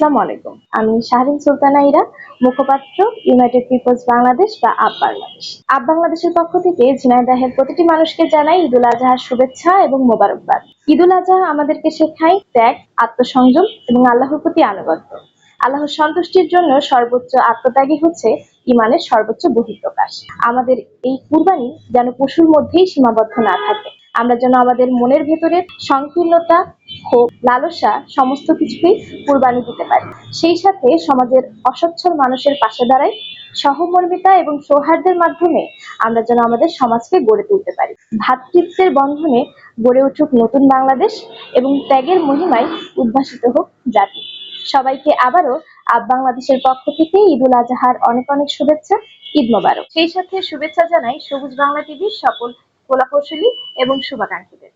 আসসালামু আলাইকুম। আমি শাহরিন সুলতানা ইরা, মুখপাত্র ইউনাইটেড পিপলস বাংলাদেশ বা আপ বাংলাদেশ। আপ বাংলাদেশের পক্ষ থেকে ঝিনাইদহের প্রতিটি মানুষকে জানাই ঈদুল আজহার শুভেচ্ছা এবং মোবারকবাদ। ঈদুল আজহা আমাদেরকে শেখায় ত্যাগ, আত্মসংযম এবং আল্লাহর প্রতি আনুগত্য। আল্লাহর সন্তুষ্টির জন্য সর্বোচ্চ আত্মত্যাগী হচ্ছে ইমানের সর্বোচ্চ বহিঃপ্রকাশ। আমাদের এই কুরবানি যেন পশুর মধ্যেই সীমাবদ্ধ না থাকে। আমরা যেন আমাদের মনের ভেতরের সংকীর্ণতা ক্ষোভ, লালসা, সমস্ত কিছুকেই কুরবানি দিতে পারি। সেই সাথে সমাজের অসচ্ছল মানুষের পাশে দাঁড়াই সহমর্মিতা এবং সৌহার্দ্যের মাধ্যমে আমরা যেন আমাদের সমাজকে গড়ে তুলতে পারি। ভ্রাতৃত্বের বন্ধনে গড়ে উঠুক নতুন বাংলাদেশ এবং ত্যাগের মহিমায় উদ্ভাসিত হোক জাতি। সবাইকে আবারও আব বাংলাদেশের পক্ষ থেকে ঈদুল আজহার অনেক অনেক শুভেচ্ছা, ঈদ মোবারক। সেই সাথে শুভেচ্ছা জানাই সবুজ বাংলা টিভির সকল কলাকৌশলী এবং শুভাকাঙ্ক্ষীদের।